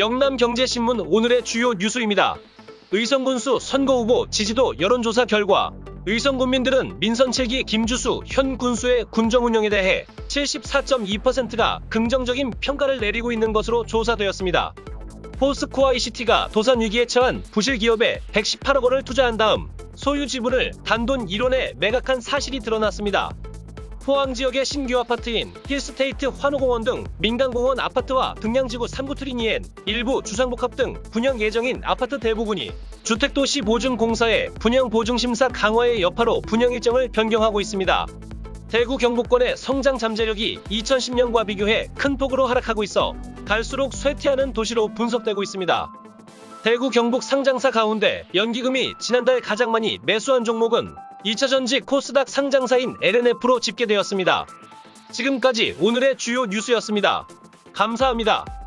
영남경제신문 오늘의 주요 뉴스입니다. 의성군수 선거 후보 지지도 여론조사 결과 의성군민들은 민선 7기 김주수 현 군수의 군정 운영에 대해 74.2%가 긍정적인 평가를 내리고 있는 것으로 조사되었습니다. 포스코와 이시티가 도산 위기에 처한 부실 기업에 118억 원을 투자한 다음 소유 지분을 단돈 1원에 매각한 사실이 드러났습니다. 포항 지역의 신규 아파트인 힐스테이트 환호공원 등 민간공원 아파트와 등량지구 3구 트리니엔 일부 주상복합 등 분양 예정인 아파트 대부분이 주택도시 보증공사의 분양 보증심사 강화의 여파로 분양 일정을 변경하고 있습니다. 대구 경북권의 성장 잠재력이 2010년과 비교해 큰 폭으로 하락하고 있어 갈수록 쇠퇴하는 도시로 분석되고 있습니다. 대구 경북 상장사 가운데 연기금이 지난달 가장 많이 매수한 종목은 2차 전지 코스닥 상장사인 LNF로 집계되었습니다. 지금까지 오늘의 주요 뉴스였습니다. 감사합니다.